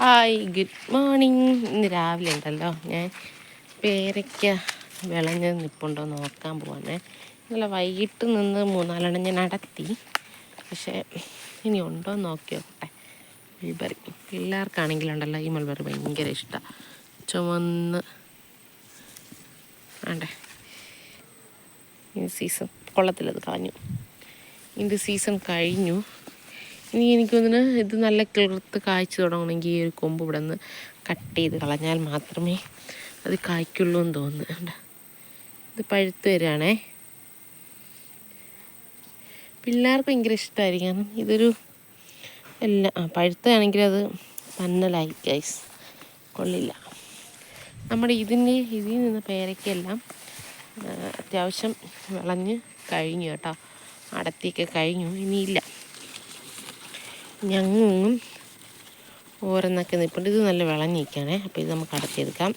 Hi good morning ഇന്ന് രാവിലെ ഉണ്ടല്ലോ. ഞാൻ പേരയ്ക്ക വിളഞ്ഞ് നിൽപ്പുണ്ടോ നോക്കാൻ പോവാണേ. ഇന്നലെ വൈകിട്ട് നിന്ന് മൂന്നാലെണ്ണം ഞാൻ നടത്തി പക്ഷേ ഇനി ഉണ്ടോ നോക്കി നോക്കട്ടെ. മൾബറി പിള്ളേർക്കാണെങ്കിലുണ്ടല്ലോ ഈ മൾബറി ഭയങ്കര ഇഷ്ടമാണ് ചുമന്ന്. വേണ്ടേ ഈ സീസൺ കൊള്ളത്തിലത് കളഞ്ഞു. ഇതിന്റെ സീസൺ കഴിഞ്ഞു. ഇനി എനിക്ക് ഇത് നല്ല കിളിർത്ത് കായ്ച്ചു തുടങ്ങണമെങ്കിൽ ഈ ഒരു കൊമ്പ് ഇവിടെ നിന്ന് കട്ട് ചെയ്ത് കളഞ്ഞാൽ മാത്രമേ അത് കായ്ക്കുള്ളൂ എന്ന് തോന്നുന്നു. ഇത് പഴുത്ത് വരികയാണേ. പിള്ളേർക്ക് ഭയങ്കര ഇഷ്ടമായിരിക്കും. കാരണം ഇതൊരു എല്ലാം പഴുത്താണെങ്കിൽ അത് പന്നലായി ഗൈസ് കൊള്ളില്ല. നമ്മുടെ ഇതിന്റെ ഇതിൽ നിന്ന് പേരയ്ക്കെല്ലാം അത്യാവശ്യം വിളഞ്ഞ് കഴിഞ്ഞു കേട്ടോ. അടത്തിയൊക്കെ കഴിഞ്ഞു. ഇനിയില്ല. ഞങ്ങും ഓരോന്നൊക്കെ നിൽപ്പുണ്ട് ഇത് നല്ല വിളഞ്ഞിരിക്കുകയാണേ. അപ്പോൾ ഇത് നമുക്ക് അടച്ചെടുക്കാം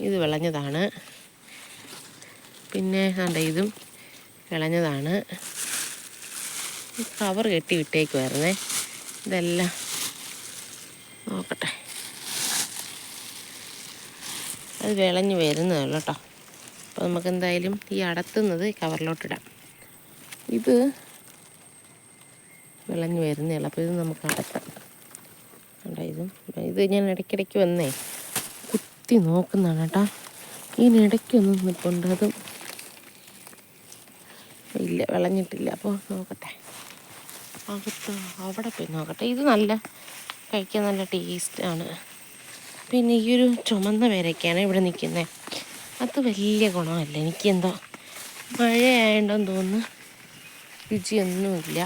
ഇത് വിളഞ്ഞതാണ്. പിന്നെ കണ്ട ഇതും വിളഞ്ഞതാണ്. കവർ കെട്ടി വിട്ടേക്കുമായിരുന്നേ ഇതെല്ലാം നോക്കട്ടെ. അത് വിളഞ്ഞ് വരുന്നതല്ലോ കേട്ടോ. അപ്പോൾ നമുക്ക് എന്തായാലും ഈ അടത്തുന്നത് കവറിലോട്ടിടാം ഇത് വിളഞ്ഞ് വരുന്നേ അപ്പോൾ ഇത് നമുക്ക് അടക്കാം. കണ്ടോ ഇതും? ഇത് ഞാൻ ഇടയ്ക്കിടയ്ക്ക് വന്നേ. കുത്തി നോക്കുന്നതാണ് കേട്ടോ. ഒന്ന് നിൽപ്പുണ്ട് അതും ഇല്ല വിളഞ്ഞിട്ടില്ല. അപ്പോൾ നോക്കട്ടെ. അകത്ത് അവിടെ പോയി നോക്കട്ടെ. ഇത് നല്ല കഴിക്കാൻ നല്ല ടേസ്റ്റാണ് പിന്നെ ഈ ഒരു ചുമന്ന പേരൊക്കെയാണ് ഇവിടെ നിൽക്കുന്നത് അത് വലിയ ഗുണമല്ല. എനിക്കെന്തോ മഴയായതുകൊണ്ടെന്ന് തോന്നുന്നു. രുചിയൊന്നുമില്ല.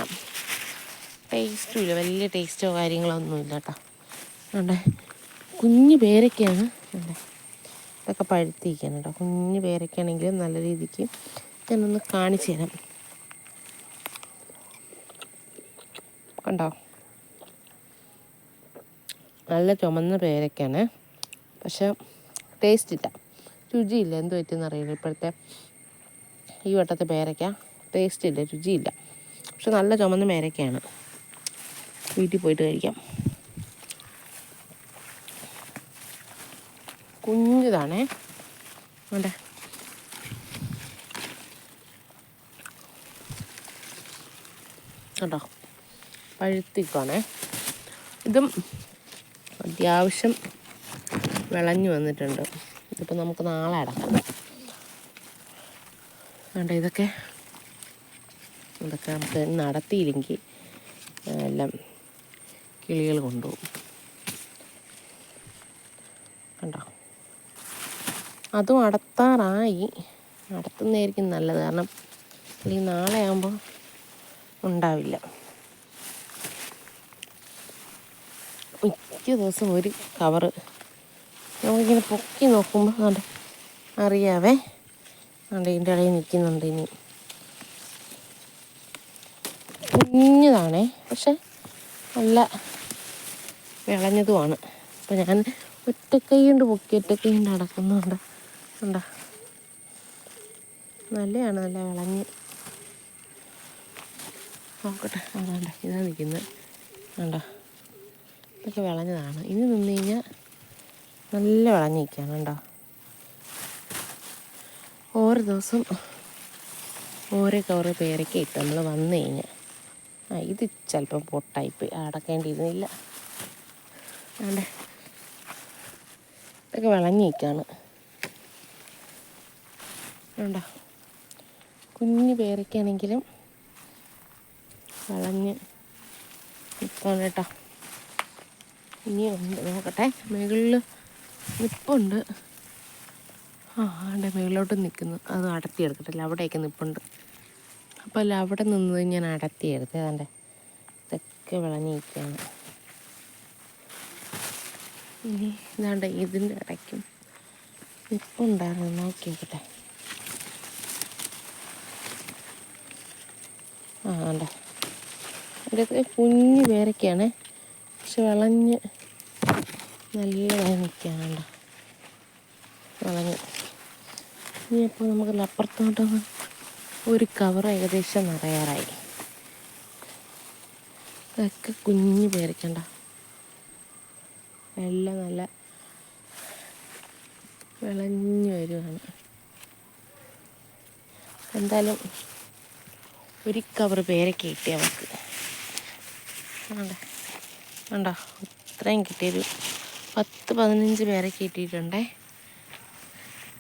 ടേസ്റ്റും ഇല്ല. വലിയ ടേസ്റ്റോ കാര്യങ്ങളോ ഒന്നും ഇല്ല കേട്ടോ അതുകൊണ്ട് കുഞ്ഞ് പേരൊക്കെയാണ് അതെ ഇതൊക്കെ പഴുത്തിരിക്കുകയാണ് കേട്ടോ കുഞ്ഞ് പേരൊക്കെയാണെങ്കിലും നല്ല രീതിക്ക് ഞാനൊന്ന് കാണിച്ചു തരാം. കണ്ടോ? നല്ല ചുമന്ന പേരൊക്കെയാണ്. പക്ഷെ ടേസ്റ്റ് ഇല്ല. രുചിയില്ല. എന്ത് പറ്റുമെന്ന് അറിയില്ല. ഇപ്പോഴത്തെ ഈ വട്ടത്തെ പേരക്ക ടേസ്റ്റ് ഇല്ല. രുചിയില്ല. പക്ഷെ നല്ല ചുമന്ന പേരയ്ക്കയാണ് വീട്ടിൽ പോയിട്ട് കഴിക്കാം. കുഞ്ഞിതാണേ. വേണ്ടേ. കേട്ടോ പഴുത്തിക്കാണേ ഇതും അത്യാവശ്യം വിളഞ്ഞു വന്നിട്ടുണ്ട്. ഇതിപ്പോൾ നമുക്ക് നാളെ അടക്കാം. വേണ്ട ഇതൊക്കെ ഇതൊക്കെ നമുക്ക് നടത്തിയില്ലെങ്കിൽ എല്ലാം കിളികൾ കൊണ്ടുപോകും. കണ്ടോ? അതും അടത്താറായി. അടത്തുന്നതായിരിക്കും നല്ലത്. കാരണം അല്ലെങ്കിൽ നാളെ ആകുമ്പോൾ ഉണ്ടാവില്ല. മിക്ക ദിവസം ഒരു കവറ് നമുക്കിങ്ങനെ പൊക്കി നോക്കുമ്പോൾ അതുകൊണ്ട് അറിയാവേ? അതുകൊണ്ട് ഇതിന്റെ ഇടയിൽ നിൽക്കുന്നുണ്ട് ഇനി. കുഞ്ഞതാണേ. പക്ഷെ നല്ല വിളഞ്ഞതുമാണ്. അപ്പോൾ ഞാൻ ഒറ്റക്കൈ കൊണ്ട് പൊക്കി ഒറ്റക്കൈ കൊണ്ട്? അടക്കുന്നുണ്ട് ഉണ്ടോ നല്ലതാണ് നല്ല വിളഞ്ഞ്. നോക്കട്ടെ അതാണ്ട ഇതാ നിൽക്കുന്നത്. കണ്ടോ? ഇതൊക്കെ വിളഞ്ഞതാണ്. ഇനി നിന്ന് കഴിഞ്ഞാൽ നല്ല വിളഞ്ഞിരിക്കുകയാണ് കണ്ടോ? ഓരോ ദിവസം ഓരോ കവറ് പേരൊക്കെ ഇട്ട് നമ്മൾ വന്നു കഴിഞ്ഞാൽ ആ ഇത് ചിലപ്പം പൊട്ടായിപ്പോയി. അടക്കേണ്ടിയിരുന്നില്ല. ആണ്ടേ ഇതൊക്കെ വിളഞ്ഞിരിക്കുകയാണ് ഉണ്ടോ കുഞ്ഞു പേരയ്ക്കാണെങ്കിലും വിളഞ്ഞ് നിൽക്കാൻ കേട്ടോ. ഇനിയുണ്ട് നോക്കട്ടെ. മുകളിൽ നിപ്പുണ്ട്. ആ ആണ്ടെ മുകളിലോട്ട് നിൽക്കുന്നു. അത് അടത്തിയെടുക്കട്ടില്ല അവിടെയൊക്കെ നിപ്പുണ്ട്. അപ്പോൾ അല്ല അവിടെ നിന്ന് ഞാൻ അടത്തിയെടുത്ത് അതെ ഇതൊക്കെ വിളഞ്ഞിരിക്കുകയാണ് ഇനി ഇതാണ്ട് ഇതിന്റെ ഇടയ്ക്കും നിപ്പുണ്ടായിരുന്നു നോക്കി നോക്കട്ടെ ആ ഉണ്ടോ എന്റെ കുഞ്ഞ് പേരൊക്കെയാണ്. പക്ഷെ വിളഞ്ഞ് നല്ലതായി നിൽക്കുകയാണ് വിളഞ്ഞ്. ഇനിയപ്പോൾ നമുക്ക് അപ്പുറത്തോട്ട് ഒരു കവർ ഏകദേശം നിറയാറായി. ഇതൊക്കെ കുഞ്ഞ് പേരയ്ക്കണ്ട എല്ലാം നല്ല വിളഞ്ഞു വരുവാണ്. എന്തായാലും ഒരു കവർ പേരൊക്കെ കിട്ടി അവർക്ക്. വേണ്ട ഇത്രയും കിട്ടിയൊരു പത്ത് പതിനഞ്ച് പേരൊക്കെ കിട്ടിയിട്ടുണ്ടേ.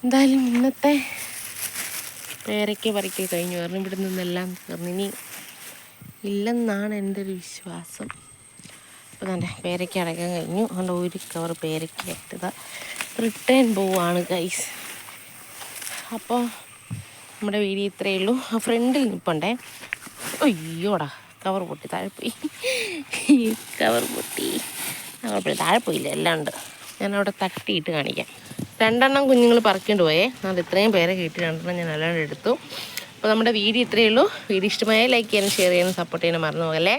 എന്തായാലും ഇന്നത്തെ പേരയ്ക്ക പറിക്കൽ കഴിഞ്ഞു. കാരണം ഇവിടെ നിന്നെല്ലാം തീർന്നിനി ഇല്ലെന്നാണ് എന്റെ ഒരു വിശ്വാസം. തന്നെ പേരയ്ക്ക അടയ്ക്കാൻ കഴിഞ്ഞു. അതുകൊണ്ട് ഒരു കവർ പേരയ്ക്ക ഇട്ടത്. റിട്ടേൺ പോവാണ് ഗൈസ് അപ്പോൾ നമ്മുടെ വീഡിയോ ഇത്രയേ ഉള്ളൂ. ആ ഫ്രണ്ടിൽ നിൽപ്പുണ്ടേ അയ്യോടാ കവർ പൊട്ടി താഴെ പോയി. കവർ പൊട്ടി. കുഴപ്പമില്ല താഴെ പോയില്ല എല്ലാം ഉണ്ട്. അവിടെ തട്ടിയിട്ട് കാണിക്കാം. രണ്ടെണ്ണം കുഞ്ഞുങ്ങൾ പറക്കേണ്ടി പോയേ. അത് ഇത്രയും പേരെ കിട്ടി രണ്ടെണ്ണം ഞാൻ അല്ലാണ്ട് എടുത്തു. അപ്പോൾ നമ്മുടെ വീഡിയോ ഇത്രയേ ഉള്ളൂ. വീഡിയോ ഇഷ്ടമായ ലൈക്ക് ചെയ്യാനും ഷെയർ ചെയ്യാനും സപ്പോർട്ട് ചെയ്യാനും മറന്നു പോകല്ലേ?